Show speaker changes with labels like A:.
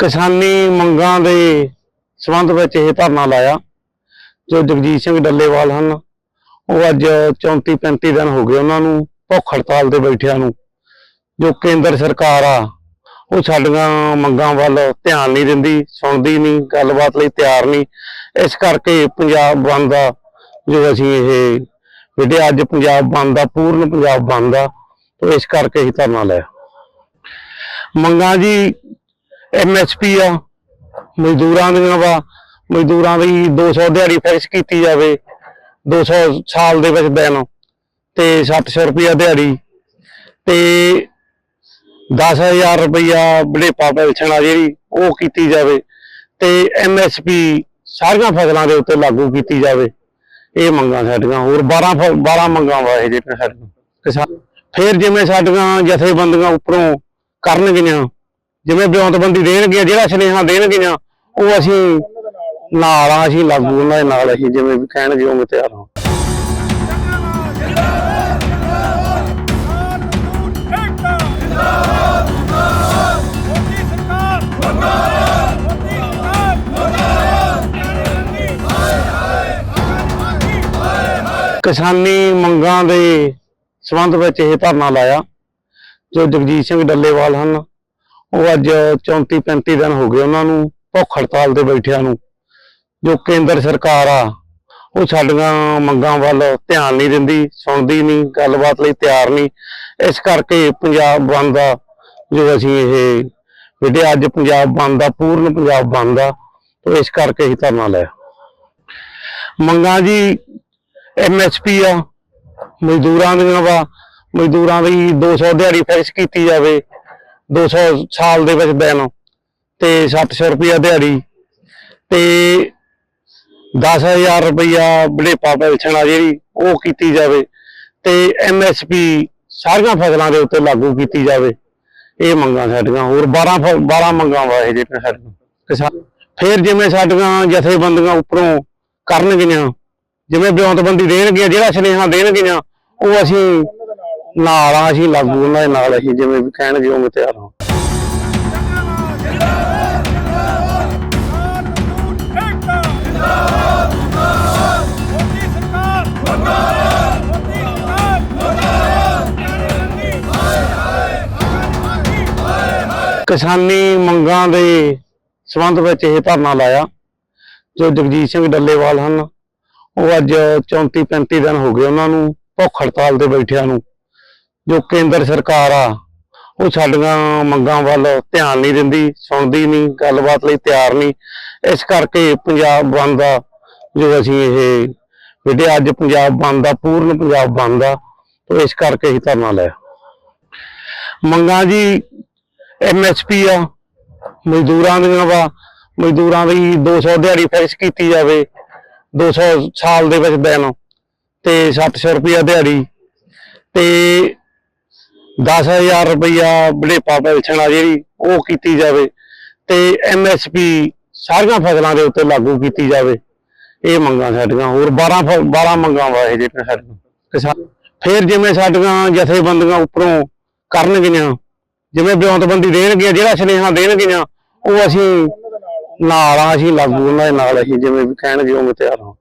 A: ਕਿਸਾਨੀ ਮੰਗਾਂ ਦੇ ਸੰਬੰਧ ਵਿੱਚ ਇਹ ਧਰਨਾ ਲਾਇਆ, ਜੋ ਜਗਜੀਤ ਸਿੰਘ ਡੱਲੇਵਾਲ ਹਨ, ਉਹ ਅੱਜ 34 35 ਦਿਨ ਹੋ ਗਏ ਉਹਨਾਂ ਨੂੰ ਭੁੱਖ ਹੜਤਾਲ ਤੇ ਬੈਠਿਆਂ ਨੂੰ, ਜੋ ਕੇਂਦਰ ਸਰਕਾਰ ਆ, ਉਹ ਸਾਡੀਆਂ ਮੰਗਾਂ ਵੱਲ ਧਿਆਨ ਨਹੀਂ ਦਿੰਦੀ, ਸੁਣਦੀ ਨਹੀਂ, ਗੱਲਬਾਤ ਲਈ ਤਿਆਰ ਨਹੀਂ। ਇਸ ਕਰਕੇ ਪੰਜਾਬ ਬੰਦ ਦਾ ਜੋ ਅਸੀਂ ਇਹ ਜਿਹੜੇ ਅੱਜ ਪੰਜਾਬ ਬੰਦ ਦਾ ਪੂਰਨ ਪੰਜਾਬ ਬੰਦ ਦਾ ਤੋਂ ਇਸ ਕਰਕੇ ਹੀ ਧਰਨਾ ਲਾਇਆ। ਮੰਗਾਂ ਜੀ ਐਮਐਸਪੀ ਆ, ਮਜ਼ਦੂਰਾਂ ਦੀਆਂ ਵਾ, ਮਜ਼ਦੂਰਾਂ ਦੀ 200 ਦਿਹਾੜੀ ਫਿਕਸ ਕੀਤੀ ਜਾਵੇ 200 ਸਾਲ ਦੇ ਵਿੱਚ ਦਿਨ ਤੇ 700 ਰੁਪਇਆ ਦਿਹਾੜੀ, ਤੇ 10000 ਰੁਪਇਆ ਬੜੇਪਾ ਪੈਨਸ਼ਨ ਆ ਜਿਹੜੀ, ਉਹ ਕੀਤੀ ਜਾਵੇ, ਤੇ ਐਮਐਸਪੀ ਸਾਰੀਆਂ ਫਸਲਾਂ ਦੇ ਉੱਤੇ ਲਾਗੂ ਕੀਤੀ ਜਾਵੇ, ਇਹ ਮੰਗਾਂ ਸਾਡੀਆਂ, ਹੋਰ 12 ਫ- 12 ਮੰਗਾਂ ਵਾ ਇਹ ਜਿਹੜੀਆਂ ਸਾਡੀਆਂ, ਕਿਸਾਨ ਫਿਰ ਜਿਵੇਂ ਸਾਡੀਆਂ ਜਥੇਬੰਦੀਆਂ ਉੱਪਰੋਂ ਕਰਨਗੀਆਂ ਜਿਵੇਂ ਬਿਉਂਤਬੰਦੀ ਦੇਣਗੀਆਂ, ਜਿਹੜਾ ਸੁਨੇਹਾ ਦੇਣਗੀਆਂ, ਉਹ ਅਸੀਂ ਨਾਲ ਆ, ਅਸੀਂ ਲਾਗੂ ਉਹਨਾਂ ਦੇ ਨਾਲ ਅਸੀਂ ਜਿਵੇਂ ਵੀ ਕਹਿਣਗੇ ਉਵੇਂ ਤਿਆਰ ਹਾਂ। ਕਿਸਾਨੀ ਮੰਗਾਂ ਦੇ ਸੰਬੰਧ ਵਿੱਚ ਇਹ ਧਰਨਾ ਲਾਇਆ, ਜੋ ਜਗਜੀਤ ਸਿੰਘ ਡੱਲੇਵਾਲ ਹਨ। ਉਹ ਅੱਜ 34 35 ਦਿਨ ਹੋ ਗਏ ਉਹਨਾਂ ਨੂੰ, ਭੁੱਖ ਹੜਤਾਲ ਤੇ ਬੈਠਿਆਂ ਨੂੰ। ਜੋ ਕੇਂਦਰ ਸਰਕਾਰ ਆ, ਉਹ ਸਾਡੀਆਂ ਮੰਗਾਂ ਵੱਲ ਧਿਆਨ ਨਹੀਂ ਦਿੰਦੀ, ਸੁਣਦੀ ਨਹੀਂ, ਗੱਲਬਾਤ ਲਈ ਤਿਆਰ ਨਹੀਂ। ਇਸ ਕਰਕੇ ਪੰਜਾਬ ਬੰਦ ਦਾ ਜੋ ਅਸੀਂ ਇਹ ਜਿਹੜੇ ਅੱਜ ਪੰਜਾਬ ਬੰਦ ਦਾ ਪੂਰਨ ਪੰਜਾਬ ਬੰਦ ਦਾ ਤੋਂ ਇਸ ਕਰਕੇ ਹੀ ਧਰਨਾ ਲਿਆ ਮੰਗਾਂ ਜੀ ਐਮਐਸਪੀ ਆ, ਮਜ਼ਦੂਰਾਂ ਦੀਆਂ ਵਾ, ਮਜ਼ਦੂਰਾਂ ਦੀ 200 ਦਿਹਾੜੀ ਫਿਕਸ ਕੀਤੀ ਜਾਵੇ। 200 ਸਾਲ ਦੇ ਵਿੱਚ ਦਿਨ ਤੇ 700 ਰੁਪਇਆ ਦਿਹਾੜੀ ਤੇ 10000 ਰੁਪਇਆ ਬੜੇਪਾ ਪੈਨਸ਼ਨ ਆ ਜਿਹੜੀ ਉਹ ਕੀਤੀ ਜਾਵੇ ਤੇ ਐਮਐਸਪੀ ਸਾਰੀਆਂ ਫਸਲਾਂ ਦੇ ਉੱਤੇ ਲਾਗੂ ਕੀਤੀ ਜਾਵੇ। ਇਹ ਮੰਗਾਂ ਸਾਡੀਆਂ, ਹੋਰ 12 ਫ- 12 ਮੰਗਾਂ ਵਾ ਇਹ ਜਿਹੜੀਆਂ ਸਾਡੀਆਂ। ਕਿਸਾਨ ਫਿਰ ਜਿਵੇਂ ਸਾਡੀਆਂ ਜਥੇਬੰਦੀਆਂ ਉੱਪਰੋਂ ਕਰਨਗੀਆਂ, ਜਿਵੇਂ ਬਿਉਂਤਬੰਦੀ ਦੇਣਗੀਆਂ, ਜਿਹੜਾ ਸੁਨੇਹਾ ਦੇਣਗੀਆਂ, ਉਹ ਅਸੀਂ ਨਾਲ ਆ, ਅਸੀਂ ਲਾਗੂ ਉਹਨਾਂ ਦੇ ਨਾਲ ਅਸੀਂ ਜਿਵੇਂ ਵੀ ਕਹਿਣਗੇ ਉਵੇਂ ਤਿਆਰ ਹਾਂ। ਕਿਸਾਨੀ ਮੰਗਾਂ ਦੇ ਸੰਬੰਧ ਵਿੱਚ ਇਹ ਧਰਨਾ ਲਾਇਆ, ਜੋ ਜਗਜੀਤ ਸਿੰਘ ਡੱਲੇਵਾਲ ਹਨ। ਉਹ ਅੱਜ 34 35 ਦਿਨ ਹੋ ਗਏ ਉਹਨਾਂ ਨੂੰ ਭੁੱਖ ਹੜਤਾਲ ਤੇ ਬੈਠਿਆਂ ਨੂੰ। ਜੋ ਕੇਂਦਰ ਸਰਕਾਰ ਆ, ਉਹ ਸਾਡੀਆਂ ਮੰਗਾਂ ਵੱਲ ਧਿਆਨ ਨਹੀਂ ਦਿੰਦੀ, ਸੁਣਦੀ ਨਹੀਂ, ਗੱਲਬਾਤ ਲਈ ਤਿਆਰ ਨਹੀਂ। ਇਸ ਕਰਕੇ ਪੰਜਾਬ ਬੰਦ ਦਾ ਜੋ ਅਸੀਂ ਇਹ ਜਿਹੜੇ ਅੱਜ ਪੰਜਾਬ ਬੰਦ ਦਾ ਪੂਰਨ ਪੰਜਾਬ ਬੰਦ ਦਾ ਤੋਂ ਇਸ ਕਰਕੇ ਹੀ ਧਰਨਾ ਲਿਆ ਮੰਗਾਂ ਜੀ ਐਮਐਸਪੀ ਆ, ਮਜ਼ਦੂਰਾਂ ਦੀਆਂ ਵਾ, ਮਜ਼ਦੂਰਾਂ ਦੀ 200 ਦਿਹਾੜੀ ਫਿਕਸ ਕੀਤੀ ਜਾਵੇ 200 ਸਾਲ ਦੇ ਵਿੱਚ ਦਿਨ ਤੇ 700 ਰੁਪਇਆ ਦਿਹਾੜੀ, ਤੇ 10000 ਰੁਪਇਆ ਬੜੇਪਾ ਪੈਨਸ਼ਨ ਆ ਜਿਹੜੀ, ਉਹ ਕੀਤੀ ਜਾਵੇ ਤੇ ਐਮਐਸਪੀ ਸਾਰੀਆਂ ਫਸਲਾਂ ਦੇ ਉੱਤੇ ਲਾਗੂ ਕੀਤੀ ਜਾਵੇ। ਇਹ ਮੰਗਾਂ ਸਾਡੀਆਂ, ਹੋਰ 12 ਫ- 12 ਮੰਗਾਂ ਵਾ ਇਹ ਜਿਹੜੀਆਂ ਸਾਡੀਆਂ। ਕਿਸਾਨ ਫਿਰ ਜਿਵੇਂ ਸਾਡੀਆਂ ਜਥੇਬੰਦੀਆਂ ਉੱਪਰੋਂ ਕਰਨਗੀਆਂ, ਜਿਵੇਂ ਬਿਉਂਤਬੰਦੀ ਦੇਣਗੀਆਂ, ਜਿਹੜਾ ਸੁਨੇਹਾ ਦੇਣਗੀਆਂ, ਉਹ ਅਸੀਂ ਨਾਲ ਆ, ਅਸੀਂ ਲਾਗੂ ਉਹਨਾਂ ਦੇ ਨਾਲ, ਅਸੀਂ ਜਿਵੇਂ ਵੀ ਕਹਿਣਗੇ ਉਵੇਂ ਤਿਆਰ ਹਾਂ।